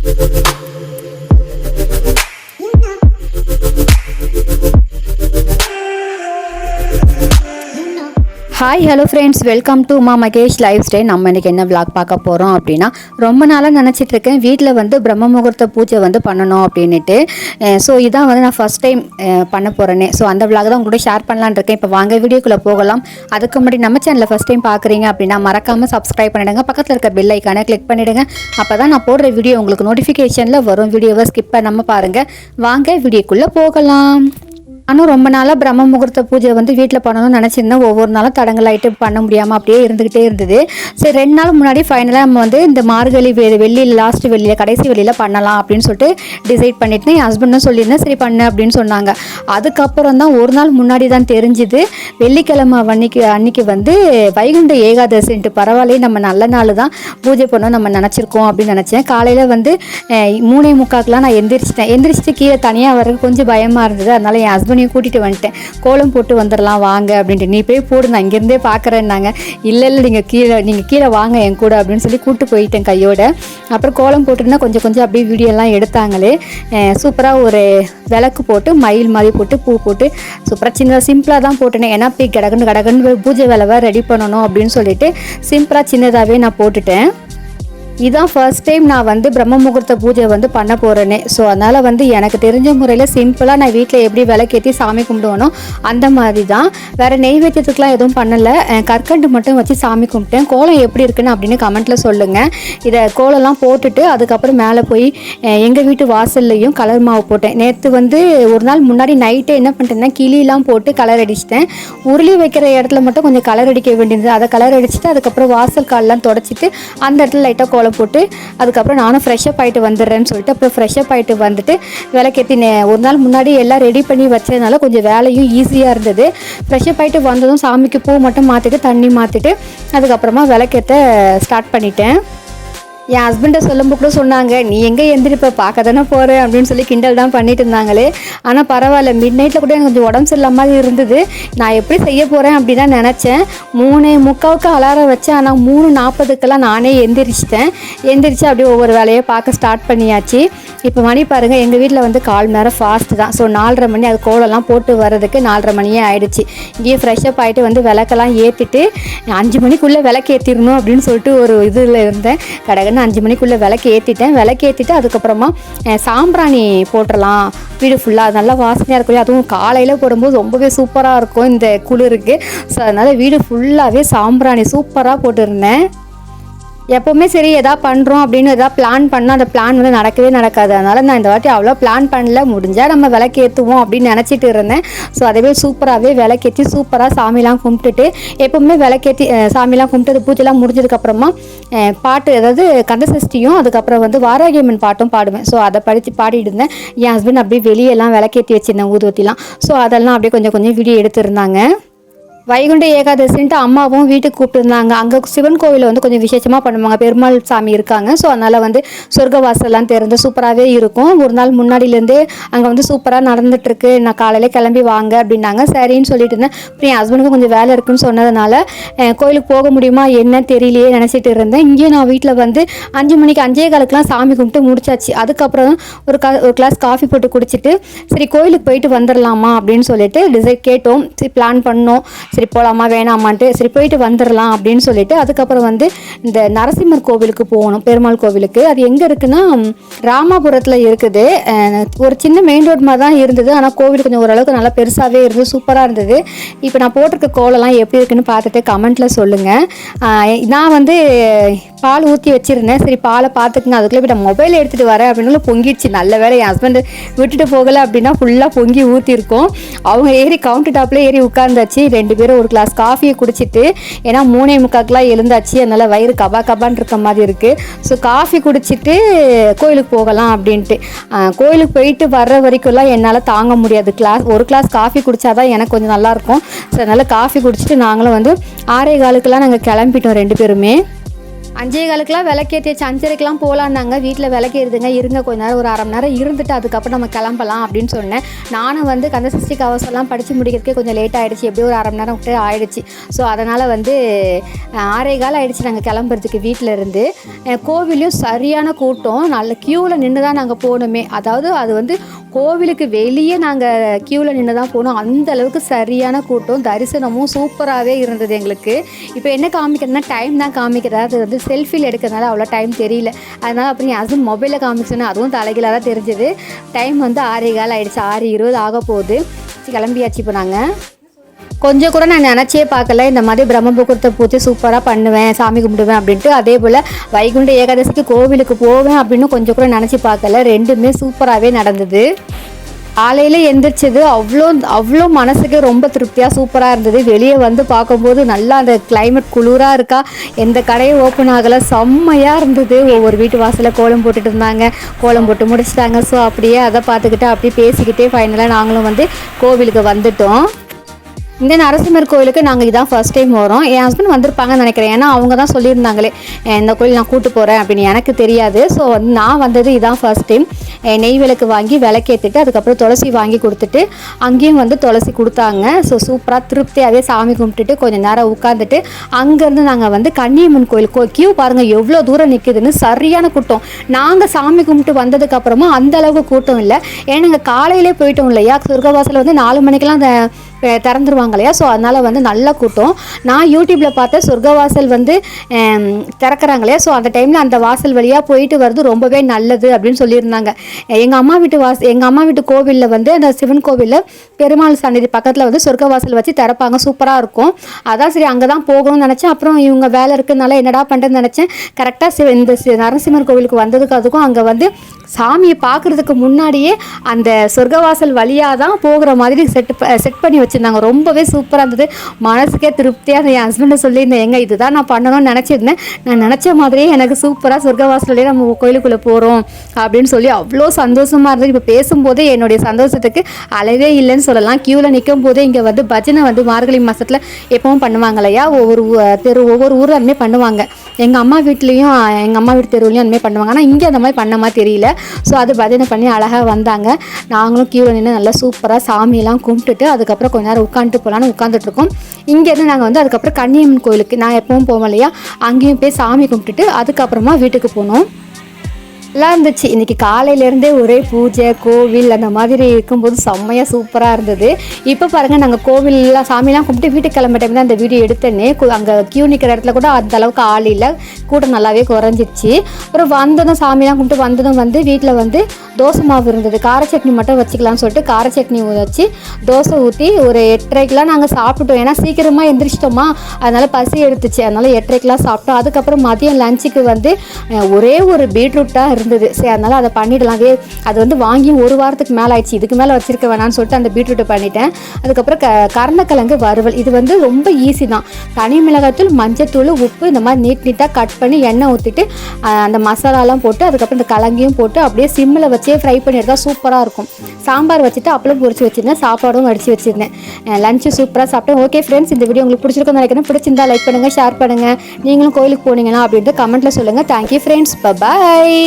Thank you. Hi hello friends welcome to Uma Mahesh lifestyle நம்ம இன்னைக்கு என்ன vlog பார்க்க போகிறோம் அப்படின்னா ரொம்ப நாளாக நினச்சிட்டு இருக்கேன். வீட்டில் வந்து பிரம்ம முகூர்த்த பூஜை வந்து பண்ணணும் அப்படின்ட்டு ஸோ இதான் வந்து நான் ஃபஸ்ட் டைம் பண்ண போகிறேனே ஸோ அந்த விளாக் தான் உங்கள்கிட்ட ஷேர் பண்ணலான் இருக்கேன். இப்போ வாங்க வீடியோக்குள்ளே போகலாம். அதுக்கு முன்னாடி நம்ம சேனலில் ஃபஸ்ட் டைம் பார்க்குறீங்க அப்படின்னா மறக்காமல் சப்ஸ்கிரைப் பண்ணிடுங்க. பக்கத்தில் இருக்க பெல் ஐக்கானை கிளிக் பண்ணிவிடுங்க அப்போ தான் நான் போடுற வீடியோ உங்களுக்கு நோட்டிஃபிகேஷனில் வரும். வீடியோவை ஸ்கிப் பண்ணாமல் பாருங்கள் வாங்க வீடியோக்குள்ளே போகலாம். ஆனால் ரொம்ப நாளாக பிரம்ம முகூர்த்த பூஜை வந்து வீட்டில் பண்ணணும்னு நினச்சிருந்தேன். ஒவ்வொரு நாளும் தடங்கலாயிட்டு பண்ண முடியாமல் அப்படியே இருந்துக்கிட்டே இருந்தது. சரி ரெண்டு நாள் முன்னாடி ஃபைனலாக நம்ம வந்து இந்த மார்கழி வெ- வெள்ளியில் லாஸ்ட் வெள்ளியில் கடைசி வெளியில் பண்ணலாம் அப்படின்னு சொல்லிட்டு டிசைட் பண்ணிட்டு என் ஹஸ்பண்டும் சொல்லியிருந்தேன் சரி பண்ணு அப்படின்னு சொன்னாங்க. அதுக்கப்புறம் தான் ஒரு நாள் முன்னாடி தான் தெரிஞ்சுது. வெள்ளிக்கிழமை அன்னைக்கு அன்னைக்கு வந்து வைகுண்ட ஏகாதசின்ட்டு பரவாயில்லையே நம்ம நல்ல நாள் தான். பூஜை பண்ணோம் நம்ம நினச்சிருக்கோம் அப்படின்னு நினச்சேன். காலையில் வந்து மூணே முக்காக்கெலாம் நான் எந்திரிச்சிட்டேன். எந்திரிச்சிட்டு கீழே தனியாக வரது கொஞ்சம் பயமாக இருந்தது. அதனால் என் ஹஸ்பண்ட் ஹஸ்பண்டையும் கூட்டிகிட்டு வந்துட்டேன். கோலம் போட்டு வந்துடலாம் வாங்க அப்படின்ட்டு. நீ போய் போடு நான் இங்கேருந்தே பார்க்குறேன்னாங்க இல்லை இல்லை நீங்கள் கீழே நீங்கள் கீழே வாங்க என் கூட அப்படின்னு சொல்லி கூப்பிட்டு போயிட்டேன் கையோட. அப்புறம் கோலம் போட்டுருந்தா கொஞ்சம் கொஞ்சம் அப்படியே வீடியோலாம் எடுத்தாங்களே. சூப்பராக ஒரு விளக்கு போட்டு மயில் மாதிரி போட்டு பூ போட்டு சூப்பராக சின்னதாக சிம்பிளாக தான் போட்டுனேன். ஏன்னா போய் கடகன்னு கடகன்னு பூஜை வேலை ரெடி பண்ணணும் அப்படின்னு சொல்லிட்டு சிம்பிளாக சின்னதாகவே நான் போட்டுட்டேன். இதான் ஃபர்ஸ்ட் டைம் நான் வந்து பிரம்ம முகூர்த்த பூஜை வந்து பண்ண போகிறேனே ஸோ அதனால் வந்து எனக்கு தெரிஞ்ச முறையில் சிம்பிளாக நான் வீட்டில் எப்படி விளக்கேற்றி சாமி கும்பிடுவேனோ அந்த மாதிரி தான் வேறு நெய்வேத்தியத்துக்குலாம் எதுவும் பண்ணலை. கற்கண்டு மட்டும் வச்சு சாமி கும்பிட்டேன். கோலம் எப்படி இருக்குன்னு அப்படின்னு கமெண்ட்டில் சொல்லுங்கள் இதை கோலம்லாம் போட்டுட்டு அதுக்கப்புறம் மேலே போய் எங்கள் வீட்டு வாசல்லையும் கலர் மாவு போட்டேன். நேற்று வந்து ஒரு நாள் முன்னாடி நைட்டே என்ன பண்ணிட்டேன்னா கிளிலாம் போட்டு கலர் அடிச்சிட்டேன். உருளி வைக்கிற இடத்துல மட்டும் கொஞ்சம் கலர் அடிக்க வேண்டியது அதை கலர் அடிச்சுட்டு அதுக்கப்புறம் வாசல் கால்லாம் தொடச்சிட்டு அந்த இடத்துல லைட்டாக கோலம் போட்டு அதுக்கப்புறம் நானும் ஃப்ரெஷ்ஷப் ஆகிட்டு வந்துடுறேன்னு சொல்லிட்டு அப்புறம் ஃப்ரெஷ்ஷப் ஆகிட்டு வந்துட்டு விளக்கேற்றினேன் ஒரு நாள் முன்னாடி எல்லாம் ரெடி பண்ணி வச்சதுனால கொஞ்சம் வேலையும் ஈஸியாக இருந்தது. ஃப்ரெஷ்ஷப் ஆகிட்டு வந்ததும் சாமிக்கு பூ மட்டும் மாற்றிட்டு தண்ணி மாற்றிட்டு அதுக்கப்புறமா விளக்கேற்ற ஸ்டார்ட் பண்ணிட்டேன். என் ஹஸ்பண்டை சொல்லும்போது கூட சொன்னாங்க நீ எங்கே எந்திரிப்ப? பார்க்க தானே போகிறேன் அப்படின்னு சொல்லி கிண்டல் தான் பண்ணிட்டு இருந்தாங்களே. ஆனால் பரவாயில்ல. மிட் நைட்டில் கூட எனக்கு கொஞ்சம் உடம்பு சரியில்லாம மாதிரி இருந்தது. நான் எப்படி செய்ய போகிறேன் அப்படின்னு தான் நினச்சேன். மூணு முக்காவுக்கு அலாரம் வச்சேன். ஆனால் மூணு நாற்பதுக்கெல்லாம் நானே எந்திரிச்சிட்டேன். எந்திரிச்சு அப்படியே ஒவ்வொரு வேலையை பார்க்க ஸ்டார்ட் பண்ணியாச்சு. இப்போ மணி பாருங்கள் எங்கள் வீட்டில் வந்து கால் நேரம் ஃபாஸ்ட் தான். ஸோ நாலரை மணி அது கோலம்லாம் போட்டு வர்றதுக்கு நாலரை மணியே ஆயிடுச்சு. இங்கேயே ஃப்ரெஷ்ஷப் ஆகிட்டு வந்து விளக்கெல்லாம் ஏற்றிட்டு அஞ்சு மணிக்குள்ளே விளக்கு ஏற்றிடணும் அப்படின்னு சொல்லிட்டு ஒரு இதில் இருந்தேன். கடகன்னு அஞ்சு மணிக்குள்ளே விளக்கு ஏற்றிட்டேன் விளக்கு ஏற்றிட்டு அதுக்கப்புறமா சாம்பிராணி போட்டுடலாம் வீடு ஃபுல்லாக நல்லா வாசனையாக இருக்கும் அதுவும் காலையில் போடும்போது ரொம்பவே சூப்பராக இருக்கும் இந்த குளிருக்கு. ஸோ அதனால் வீடு ஃபுல்லாகவே சாம்பிராணி சூப்பராக போட்டிருந்தேன். எப்போவுமே சரி எதா பண்ணுறோம் அப்படின்னு எதாவது பிளான் பண்ணால் அந்த பிளான் வந்து நடக்கவே நடக்காது. அதனால் நான் இந்த வாட்டி அவ்வளோ பிளான் பண்ணல. முடிஞ்சால் நம்ம விளக்கேற்றுவோம் அப்படின்னு நினச்சிட்டு இருந்தேன். ஸோ அதவே சூப்பராகவே விளக்கேற்றி சூப்பராக சாமிலாம் கும்பிட்டுட்டு எப்போவுமே விளக்கேற்றி சாமிலாம் கும்பிட்டு பூஜைலாம் முடிஞ்சதுக்கப்புறமா பாட்டு அதாவது கந்தசஷ்டியும் அதுக்கப்புறம் வந்து வாராகியம்மன் பாட்டும் பாடுவேன். ஸோ அதை படித்து பாடிட்டு இருந்தேன். என் ஹஸ்பண்ட் அப்படியே வெளியெல்லாம் விளக்கேற்றி வச்சிருந்தேன் ஊதுவத்திலாம். ஸோ அதெல்லாம் அப்படியே கொஞ்சம் கொஞ்சம் வீடியோ எடுத்துருந்தாங்க. வைகுண்ட ஏகாதசின்ட்டு அம்மாவும் வீட்டுக்கு கூப்பிட்டுருந்தாங்க. அங்கே சிவன் கோவிலில் வந்து கொஞ்சம் விசேஷமாக பண்ணுவாங்க. பெருமாள் சாமி இருக்காங்க. ஸோ அதனால் வந்து சொர்க்கவாசல்லாம் திறந்து சூப்பராகவே இருக்கும். ஒரு நாள் முன்னாடியிலேருந்தே அங்கே வந்து சூப்பராக நடந்துட்டுருக்கு. நான் காலையில் கிளம்பி வாங்க அப்படின்னாங்க. சரின்னு சொல்லிட்டு இருந்தேன். அப்புறம் என் ஹஸ்பண்டுக்கும் கொஞ்சம் வேலை இருக்குன்னு சொன்னதுனால கோயிலுக்கு போக முடியுமா என்ன தெரியலையே நினச்சிட்டு இருந்தேன். இங்கேயும் நான் வீட்டில் வந்து அஞ்சு மணிக்கு அஞ்சே காலுக்குலாம் சாமி கும்பிட்டு முடிச்சாச்சு. அதுக்கப்புறம் ஒரு கா ஒரு கிளாஸ் காஃபி போட்டு குடிச்சிட்டு சரி கோயிலுக்கு போயிட்டு வந்துடலாமா அப்படின்னு சொல்லிட்டு டிசைட் கேட்டோம். சரி பிளான் பண்ணோம். சரி போகலாமா வேணாமான்ட்டு சரி போயிட்டு வந்துடலாம் அப்படின்னு சொல்லிட்டு அதுக்கப்புறம் வந்து இந்த நரசிம்மர் கோவிலுக்கு போகணும் பெருமாள் கோவிலுக்கு. அது எங்கே இருக்குன்னா ராமாபுரத்தில் இருக்குது. ஒரு சின்ன மெயின் ரோட் மாதிரி தான் இருந்தது. ஆனால் கோவில் கொஞ்சம் ஓரளவுக்கு நல்லா பெருசாகவே இருந்தது சூப்பராக இருந்தது. இப்போ நான் போட்டிருக்க கோலம்லாம் எப்படி இருக்குன்னு பார்த்துட்டு கமெண்ட்டில் சொல்லுங்கள் நான் வந்து பால் ஊற்றி வச்சிருந்தேன். சரி பாலை பார்த்துக்குங்க. அதுக்குள்ளே போய் நான் மொபைல் எடுத்துகிட்டு வரேன். அப்படின்னு பொங்கிடுச்சு. நல்ல வேலை என் ஹஸ்பண்ட் விட்டுட்டு போகலை அப்படின்னா ஃபுல்லாக பொங்கி ஊற்றிருக்கோம் அவங்க ஏறி கவுண்டர் டாப்பில் ஏறி உட்காந்தாச்சு ரெண்டு பேரும் ஒரு கிளாஸ் காஃபியை குடிச்சிட்டு ஏன்னா மூணே முக்காக்கெலாம் எழுந்தாச்சு. அதனால் வயிறு கபா கபான்னு இருக்க மாதிரி இருக்குது ஸோ காஃபி குடிச்சிட்டு கோயிலுக்கு போகலாம் அப்படின்ட்டு. கோயிலுக்கு போயிட்டு வர்ற வரைக்கும்லாம் என்னால் தாங்க முடியாது. கிளாஸ் ஒரு கிளாஸ் காஃபி குடிச்சாதான் எனக்கு கொஞ்சம் நல்லாயிருக்கும் ஸோ அதனால் காஃபி குடிச்சிட்டு நாங்களும் வந்து ஆறே காலுக்கெல்லாம் நாங்கள் கிளம்பிட்டோம் ரெண்டு பேருமே. அஞ்சே காலுக்கெலாம் விளக்கேற்றியாச்சு அஞ்சரைக்கெலாம் போகலான்னாங்க வீட்டில் விளக்கேறுதுங்க. இருங்க கொஞ்ச நேரம் ஒரு அரை மணி நேரம் இருந்துட்டு அதுக்கப்புறம் நம்ம கிளம்பலாம் அப்படின்னு சொன்னேன். நானும் வந்து கந்தசஷ்டி கவசம்லாம் படித்து முடிக்கிறதுக்கே கொஞ்சம் லேட் ஆகிடுச்சு எப்படியும் ஒரு அரை மணி நேரம் விட்டு ஆயிடுச்சு. ஸோ அதனால் வந்து ஆறே கால் ஆகிடுச்சு நாங்கள் கிளம்புறதுக்கு வீட்டில் இருந்து. கோவிலையும் சரியான கூட்டம். நல்ல க்யூவில் நின்று தான் நாங்கள் போகணுமே அதாவது அது வந்து கோவிலுக்கு வெளியே நாங்கள் க்யூவில் நின்று தான் போனோம். அந்த அளவுக்கு சரியான கூட்டம் தரிசனமும் சூப்பராகவே இருந்தது எங்களுக்கு. இப்போ என்ன காமிக்கிறதுனா டைம் தான் காமிக்கிறது. அது வந்து செல்ஃபியில் எடுக்கிறதுனால அவ்வளோ டைம் தெரியல. அதனால் அப்புறம் அதுவும் மொபைலில் காமிச்சோன்னா அதுவும் தலைகீழாக தான் தெரிஞ்சது. டைம் வந்து ஆறே கால் ஆகிடுச்சு ஆறு இருபது ஆக போகுது கிளம்பியாச்சு இப்போ நாங்கள் கொஞ்சம் கூட நான் நினச்சே பார்க்கல. இந்த மாதிரி பிரம்ம முகூர்த்த பூஜை சூப்பராக பண்ணுவேன் சாமி கும்பிடுவேன் அப்படின்ட்டு. அதே போல் வைகுண்ட ஏகாதசிக்கு கோவிலுக்கு போவேன் அப்படின்னு கொஞ்சம் கூட நினச்சி பார்க்கல. ரெண்டுமே சூப்பராகவே நடந்தது. காலையில் எந்திரிச்சது அவ்வளோ அவ்வளோ மனசுக்கு ரொம்ப திருப்தியாக சூப்பராக இருந்தது. வெளியே வந்து பார்க்கும்போது நல்லா அந்த கிளைமேட் குளிராக இருக்கா? எந்த கடையும் ஓப்பன் ஆகலை. செம்மையாக இருந்தது. ஒவ்வொரு வீட்டு வாசலில் கோலம் போட்டுட்டு இருந்தாங்க. கோலம் போட்டு முடிச்சிட்டாங்க. ஸோ அப்படியே அதை பார்த்துக்கிட்டு அப்படியே பேசிக்கிட்டே ஃபைனலாக நாங்களும் வந்து கோவிலுக்கு வந்துட்டோம். இந்த நரசிம்மர் கோயிலுக்கு நாங்கள் இதான் ஃபர்ஸ்ட் டைம் வரோம். என் ஹஸ்பண்ட் வந்திருப்பாங்கன்னு நினைக்கிறேன். ஏன்னா அவங்க தான் சொல்லியிருந்தாங்களே இந்த கோயில் நான் கூட்டு போகிறேன் அப்படின்னு. எனக்கு தெரியாது. ஸோ நான் வந்தது இதான் ஃபர்ஸ்ட் டைம் நெய் விளக்கு வாங்கி விளக்கேற்றிட்டு அதுக்கப்புறம் துளசி வாங்கி கொடுத்துட்டு அங்கேயும் வந்து துளசி கொடுத்தாங்க. ஸோ சூப்பராக திருப்தியாகவே சாமி கும்பிட்டுட்டு கொஞ்சம் நேரம் உட்காந்துட்டு அங்கேருந்து நாங்கள் வந்து கன்னியம்மன் கோயில் கோ கியூ பாருங்கள் எவ்வளோ தூரம் நிற்குதுன்னு சரியான கூட்டம். நாங்கள் சாமி கும்பிட்டு வந்ததுக்கப்புறமா அந்த அளவுக்கு கூட்டம் இல்லை. ஏன்னா நாங்கள் காலையிலே போயிட்டோம் இல்லையா? சொர்க்கவாசல் வந்து நாலு மணிக்கெல்லாம் அந்த திறந்துருவாங்க இல்லையா? ஸோ அதனால் வந்து நல்ல கூட்டம். நான் யூடியூப்பில் பார்த்த சொர்க்கவாசல் வந்து திறக்கிறாங்க இல்லையா? ஸோ அந்த டைமில் அந்த வாசல் வழியாக போயிட்டு வர்றது ரொம்பவே நல்லது அப்படின்னு சொல்லியிருந்தாங்க. எங்கள் அம்மா வீட்டு வாஸ் எங்கள் அம்மா வீட்டு கோவிலில் வந்து அந்த சிவன் கோவிலில் பெருமாள் சன்னதி பக்கத்தில் வந்து சொர்க்கவாசல் வச்சு திறப்பாங்க. சூப்பராக இருக்கும். அதான் சரி அங்கே தான் போகணும்னு நினச்சேன். அப்புறம் இவங்க வேலை இருக்குதுனால என்னடா பண்ணுறதுன்னு நினச்சேன். கரெக்டாக சிவ இந்த நரசிம்மர் கோவிலுக்கு வந்ததுக்கு அதுக்கும் அங்கே வந்து சாமியை பார்க்குறதுக்கு முன்னாடியே அந்த சொர்க்கவாசல் வழியாக தான் போகிற மாதிரி செட் செட் பண்ணி வச்சுருந்தாங்க. ரொம்பவே சூப்பராக இருந்தது. மனசுக்கே திருப்தியாக என் ஹஸ்பண்டை சொல்லியிருந்தேன் எங்க இதுதான் நான் பண்ணணும்னு நினச்சிருந்தேன். நான் நினச்ச மாதிரியே எனக்கு சூப்பராக சொர்க்கவாசலே நம்ம கோயிலுக்குள்ளே போகிறோம் அப்படின்னு சொல்லி அவ்வளோ சந்தோஷமாக இருந்தது. இப்போ பேசும்போதே என்னுடைய சந்தோஷத்துக்கு அளவே இல்லைன்னு சொல்லலாம். க்யூவில் நிற்கும் போதே இங்கே வந்து பஜனை வந்து மார்கழி மாதத்தில் எப்பவும் பண்ணுவாங்க இல்லையா ஒவ்வொரு தெரு ஒவ்வொரு ஊரில் பண்ணுவாங்க. எங்கள் அம்மா வீட்லேயும் எங்கள் அம்மா வீட்டு தெருவுலையும் அந்தமாதிரி பண்ணுவாங்க. ஆனால் இங்கே அந்த மாதிரி பண்ண மாதிரி தெரியல. ஸோ அது பஜனை பண்ணி அழகாக வந்தாங்க. நாங்களும் க்யூவில் நின்று நல்லா சூப்பராக சாமியெல்லாம் கும்பிட்டுட்டு அதுக்கப்புறம் கொஞ்ச நேரம் உட்காந்துட்டு போகலான்னு உட்காந்துட்ருக்கோம் இங்கேருந்து நாங்கள் வந்து அதுக்கப்புறம் கன்னியம்மன் கோயிலுக்கு நான் எப்பவும் போவோம் இல்லையா? அங்கேயும் போய் சாமி கும்பிட்டுட்டு அதுக்கப்புறமா வீட்டுக்கு போனோம். நல்லா இருந்துச்சு. இன்றைக்கி காலையிலேருந்தே ஒரே பூஜை கோவில் அந்த மாதிரி இருக்கும்போது செம்மையாக சூப்பராக இருந்தது. இப்போ பாருங்கள் நாங்கள் கோவிலெலாம் சாமிலாம் கும்பிட்டு வீட்டுக்கு கிளம்ப டைம் தான் அந்த வீடியோ எடுத்தேன்னே அங்கே கியூ நிற்கிற இடத்துல கூட அந்த அளவுக்கு ஆள் இல்லை. கூட்டம் நல்லாவே குறைஞ்சிச்சு அப்புறம் வந்ததும் சாமிலாம் கும்பிட்டு வந்ததும் வந்து வீட்டில் வந்து தோசை மாவு இருந்தது. கார சட்னி மட்டும் வச்சுக்கலாம்னு சொல்லிட்டு கார சட்னி வச்சு தோசை ஊற்றி ஒரு எட்டரைக்கெலாம் நாங்கள் சாப்பிட்டோம் ஏன்னா சீக்கிரமாக எந்திரிச்சிட்டோமா. அதனால் பசி எடுத்துச்சு. அதனால் எட்டரைக்கெலாம் சாப்பிட்டோம். அதுக்கப்புறம் மதியம் லஞ்சுக்கு வந்து ஒரே ஒரு பீட்ரூட்டாக இருந்தது. சரி அதனால அதை பண்ணிடலாம். வே அது வந்து வாங்கி ஒரு வாரத்துக்கு மேலே ஆயிடுச்சு. இதுக்கு மேலே வச்சிருக்க வேணாம்னு சொல்லிட்டு அந்த பீட்ரூட்டை பண்ணிட்டேன். அதுக்கப்புறம் க கருணக்கிழங்கு வறுவல். இது வந்து ரொம்ப ஈஸி தான். தனி மிளகாத்தூள் மஞ்சத்தூள் உப்பு இந்த மாதிரி நீட் நீட்டாக கட் பண்ணி எண்ணெய் ஊற்றிட்டு அந்த மசாலாலாம் போட்டு அதுக்கப்புறம் இந்த கலங்கையும் போட்டு அப்படியே சிம்மில் வச்சே ஃப்ரை பண்ணி சூப்பராக இருக்கும். சாம்பார் வச்சுட்டு அப்பளம் பொரிச்சு வச்சுருந்தேன். சாப்பாடும் அடித்து வச்சிருந்தேன். லஞ்சு சூப்பராக சாப்பிட்டேன். ஓகே ஃப்ரெண்ட்ஸ் இந்த வீடியோ உங்களுக்கு பிடிச்சிருக்கும்னு நினைக்கிறேன். பிடிச்சிருந்தா லைக் பண்ணுங்கள் ஷேர் பண்ணுங்கள் நீங்களும் கோயிலுக்கு போனீங்கன்னா அப்படின்ட்டு கமெண்ட்டில் சொல்லுங்கள் தேங்க்யூ ஃப்ரெண்ட்ஸ் பாய்